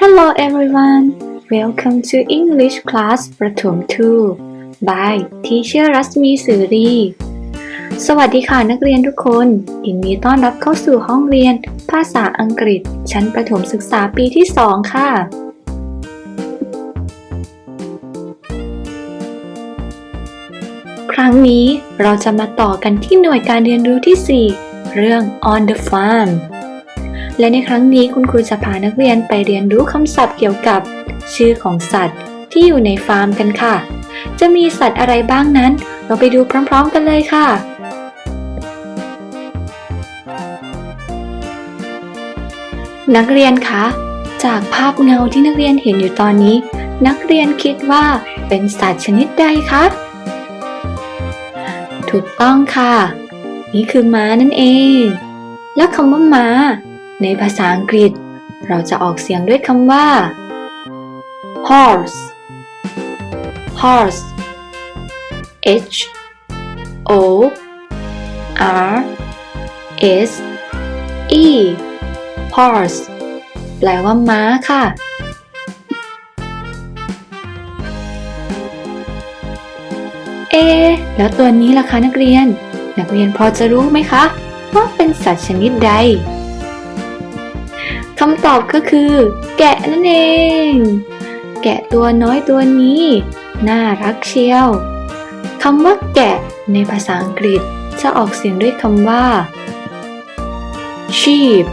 Hello everyone welcome to English class ประถม 2 by Teacher รัศมีสื่อรี สวัสดีค่ะนักเรียนทุกคนยินดีต้อนรับเข้าสู่ห้องเรียน ภาษาอังกฤษ ชั้นประถมศึกษาปีที่ 2 ค่ะ ครั้งนี้เราจะมาต่อกันที่หน่วยการเรียนรู้ที่ 4 เรื่อง on the farm และในครั้งนี้คุณครูจะพานักเรียนไปเรียนรู้คำศัพท์เกี่ยวกับ ชื่อของสัตว์ที่อยู่ในฟาร์มกันค่ะ จะมีสัตว์อะไรบ้างนั้น เราไปดูพร้อม ๆ กันเลยค่ะ นักเรียนคะ จากภาพเงาที่นักเรียนเห็นอยู่ตอนนี้ นักเรียนคิดว่าเป็นสัตว์ชนิดใดคะ ถูกต้องค่ะ นี่คือม้านั่นเอง แล้วคำว่าม้า ในภาษาอังกฤษ เราจะออกเสียงด้วยคำว่า horse horse h o r s e horse แปลว่าม้าค่ะเอแล้วตัวนี้ล่ะคะนักเรียน นักเรียนพอจะรู้ไหมคะ ว่าเป็นสัตว์ชนิดใดคำตอบก็คือ แกะนั่นเอง แกะตัวน้อยตัวนี้ น่ารักเชียวคำว่าแกะในภาษาอังกฤษจะออกเสียงด้วยคำว่า sheep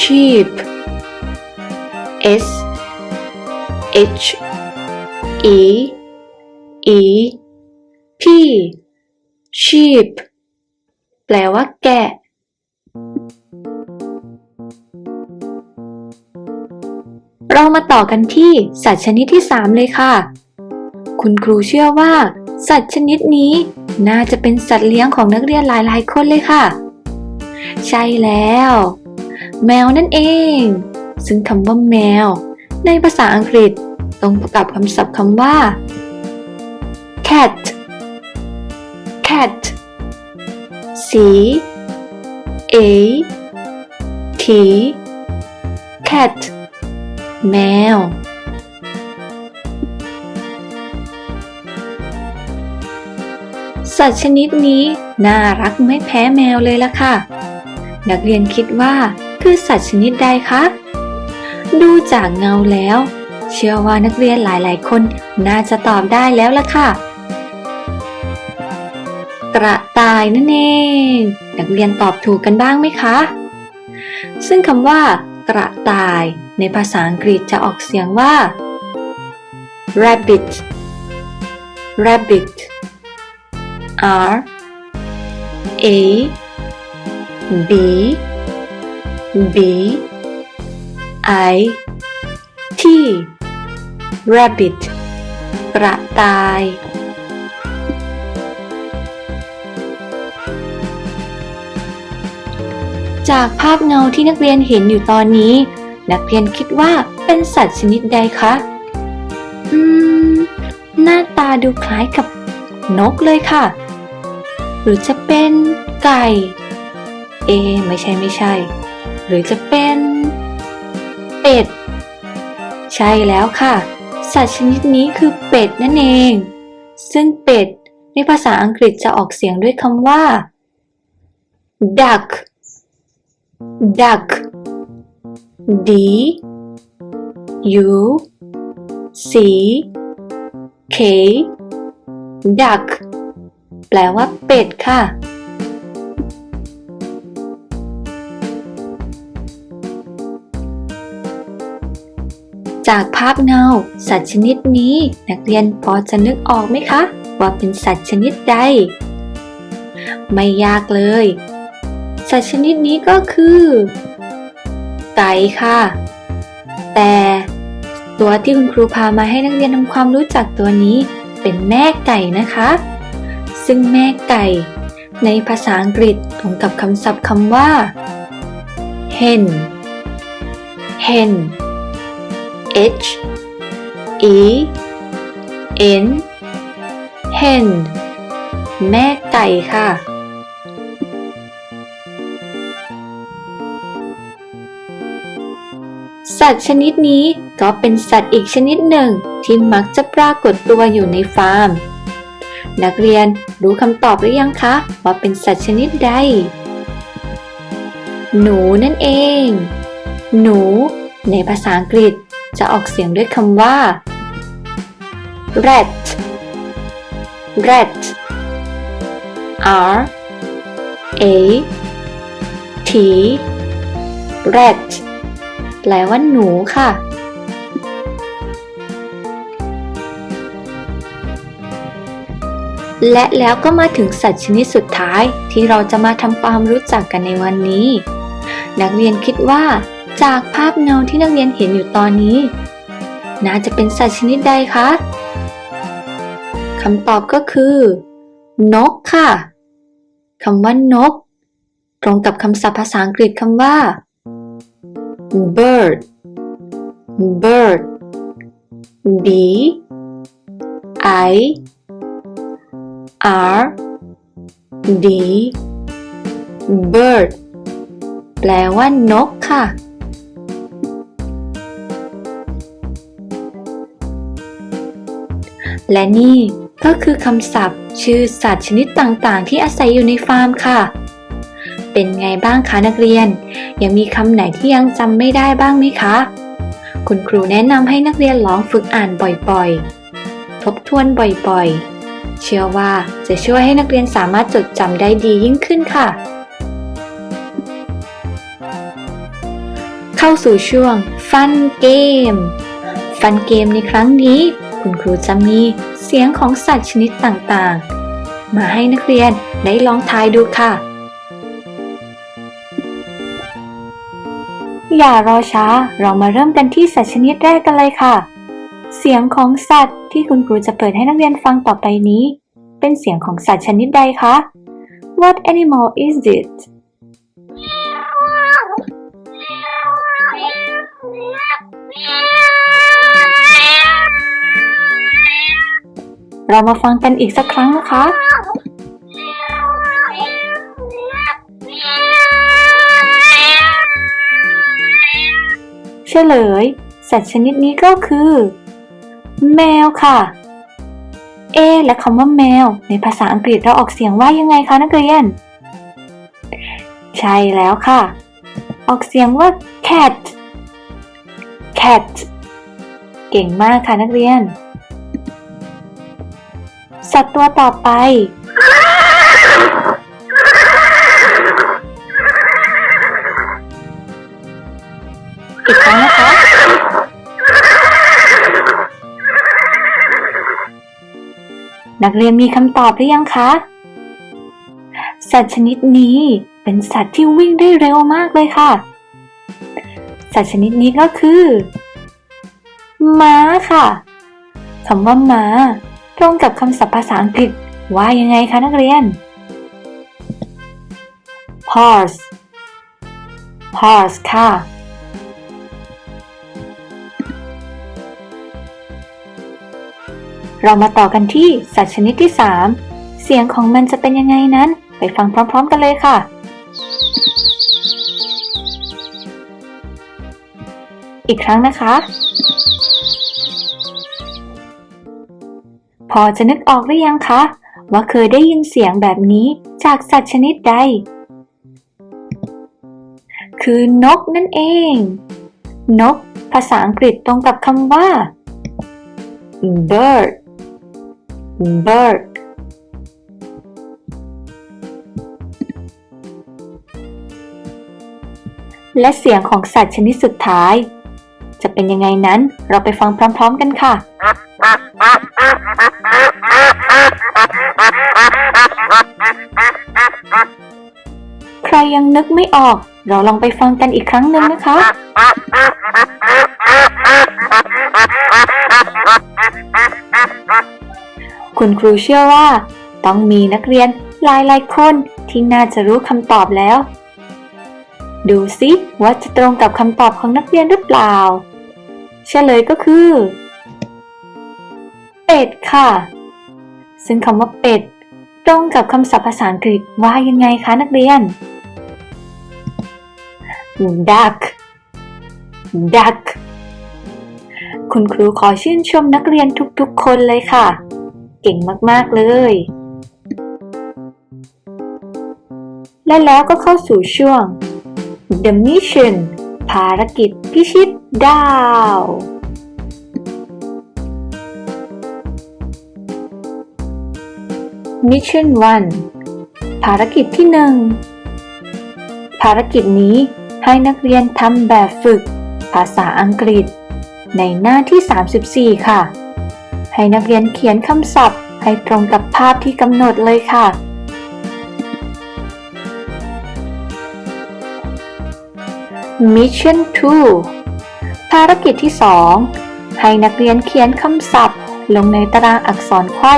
sheep s h e e p sheep แปลว่าแกะ เรามาต่อกันที่สัตว์ชนิดที่ 3 เลยค่ะ คุณครูเชื่อว่า สัตว์ชนิดนี้น่าจะเป็นสัตว์เลี้ยงของนักเรียนหลายๆ คนเลยค่ะ ใช่แล้ว แมวนั่นเอง ซึ่งคำว่าแมว ในภาษาอังกฤษตรงกับคำศัพท์คำว่า cat cat c a t cat แมว สัตว์ชนิดนี้น่ารักไม่แพ้แมวเลยล่ะค่ะ นักเรียนคิดว่าคือสัตว์ชนิดใดคะ ดูจากเงาแล้ว เชื่อว่านักเรียนหลายๆ คนน่าจะตอบได้แล้วล่ะค่ะ กระต่ายนั่นเอง นักเรียนตอบถูกกันบ้างไหมคะ ซึ่งคำว่า กระต่าย ในภาษาอังกฤษจะออกเสียงว่า rabbit rabbit r a b b i t rabbit กระต่าย จากภาพเงาที่นักเรียนเห็นอยู่ตอนนี้ นักเรียนคิดว่าเป็นสัตว์ชนิดใดคะ อืม หน้าตาดูคล้ายกับนกเลยค่ะ หรือจะเป็นไก่ เอ ไม่ใช่ไม่ใช่ หรือจะเป็น เป็ด ใช่แล้วค่ะ สัตว์ชนิดนี้คือเป็ดนั่นเอง ซึ่งเป็ดในภาษาอังกฤษจะออกเสียงด้วยคำว่า duck duck D U C K duck แปลว่าเป็ดค่ะ จากภาพเงา สัตว์ชนิดนี้นักเรียนพอจะนึกออกไหมคะ ว่าเป็นสัตว์ชนิดใด ไม่ยากเลย สัตว์ชนิดนี้ก็คือ ไก่ค่ะ แต่ตัวที่คุณครูพามาให้นักเรียนทำความรู้จักตัวนี้ เป็นแม่ไก่นะคะ ซึ่งแม่ไก่ ในภาษาอังกฤษตรงกับคำศัพท์คำว่า hen hen h e n hen แม่ไก่ค่ะ สัตว์ชนิดนี้ก็เป็นสัตว์อีกชนิดหนึ่งที่มักจะปรากฏตัวอยู่ในฟาร์ม นักเรียนรู้คำตอบหรือยังคะ ว่าเป็นสัตว์ชนิดใด หนูนั่นเอง หนู ในภาษาอังกฤษจะออกเสียงด้วยคำว่า rat rat r a t rat แปลว่าหนูค่ะ และแล้วก็มาถึงสัตว์ชนิดสุดท้ายที่เราจะมาทำความรู้จักกันในวันนี้ นักเรียนคิดว่า จากภาพเงาที่นักเรียนเห็นอยู่ตอนนี้ น่าจะเป็นสัตว์ชนิดใดคะคำตอบก็คือ นกค่ะคำว่านก ตรงกับคำศัพท์ภาษาอังกฤษคำว่า bird bird b i r d bird แปลว่านกค่ะ และนี่ก็คือคำศัพท์ชื่อสัตว์ชนิดต่างๆ ที่อาศัยอยู่ในฟาร์มค่ะ เป็นไงบ้างคะนักเรียน ยังมีคำไหนที่ยังจำไม่ได้บ้างไหมคะ คุณครูแนะนำให้นักเรียนลองฝึกอ่านบ่อยๆ ทบทวนบ่อยๆ เชื่อว่าจะช่วยให้นักเรียนสามารถจดจำได้ดียิ่งขึ้นค่ะ เข้าสู่ช่วงฟันเกม ฟันเกมในครั้งนี้ คุณครูจะมีเสียงของสัตว์ชนิดต่างๆ มาให้นักเรียนได้ลองทายดูค่ะ อย่ารอช้า เรามาเริ่มกันที่สัตว์ชนิดแรกกันเลยค่ะ เสียงของสัตว์ที่คุณครูจะเปิดให้นักเรียนฟังต่อไปนี้ เป็นเสียงของสัตว์ชนิดใดคะ What animal is it เรามาฟังกันอีกสักครั้งนะคะ ฉลย สัตว์ชนิดนี้ก็คือ แมวค่ะ เอ และคำว่าแมว ในภาษาอังกฤษเราออกเสียงว่ายังไงคะนักเรียน ใช่แล้วค่ะ ออกเสียงว่า cat cat เก่งมากค่ะนักเรียน สัตว์ตัวต่อไป อีกครั้งนะคะ นักเรียนมีคำตอบหรือยังคะ สัตว์ชนิดนี้เป็นสัตว์ที่วิ่งได้เร็วมากเลยค่ะ สัตว์ชนิดนี้ก็คือ ม้าค่ะคำว่าม้า ตรงกับคำศัพท์ภาษาอังกฤษว่ายังไงคะนักเรียน horse horse ค่ะ เรามาต่อกันที่สัตว์ชนิดที่ 3 เสียงของมันจะเป็นยังไงนั้น ไปฟังพร้อม ๆ กันเลยค่ะ อีกครั้งนะคะ พอจะนึกออกหรือยังคะ ว่าเคยได้ยินเสียงแบบนี้จากสัตว์ชนิดใด คือนกนั่นเอง นก ภาษาอังกฤษตรงกับคำว่า bird bird และเสียงของสัตว์ชนิดสุดท้าย จะเป็นยังไงนั้นเราไปฟังพร้อม ๆ กันค่ะ ใครยังนึกไม่ออก เราลองไปฟังกันอีกครั้งหนึ่งนะคะ คุณครูเชื่อว่า ต้องมีนักเรียนหลายๆคนที่น่าจะรู้คำตอบแล้ว ดูสิว่าจะตรงกับคำตอบของนักเรียนหรือเปล่า เฉลยก็คือ เป็ดค่ะ ซึ่งคำว่าเป็ด ตรงกับคำศัพท์ภาษาอังกฤษว่ายังไงคะนักเรียน duck duck คุณครูขอชื่นชมนักเรียนทุกๆคนเลยค่ะ เก่งมากๆเลย และแล้วก็เข้าสู่ช่วง The Mission ภารกิจพิชิตดาว Mission 1 ภารกิจที่หนึ่งภารกิจนี้ให้นักเรียนทำแบบฝึก ภาษาอังกฤษ ในหน้าที่ 34 ค่ะ ให้นักเรียนเขียนคำศัพท์ ให้ตรงกับภาพที่กำหนดเลยค่ะ Mission 2 ภารกิจที่ 2 ให้นักเรียนเขียนคำศัพท์ ลงในตารางอักษรไขว้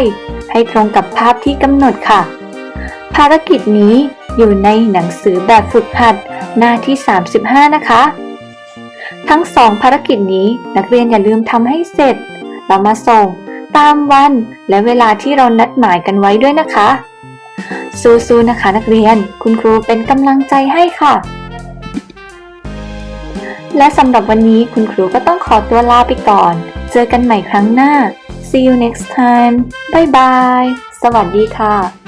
ให้ตรงกับภาพที่กำหนดค่ะ ภารกิจนี้อยู่ในหนังสือแบบฝึกหัดหน้าที่ 35 นะคะ ทั้งสองภารกิจนี้นักเรียนอย่าลืมทำให้เสร็จ เรามาส่ง ตามวันและเวลาที่เรานัดหมายกันไว้ด้วยนะคะ สู้ๆนะคะนักเรียน คุณครูเป็นกำลังใจให้ค่ะ และสำหรับวันนี้คุณครูก็ต้องขอตัวลาไปก่อน เจอกันใหม่ครั้งหน้า see you next time bye bye สวัสดีค่ะ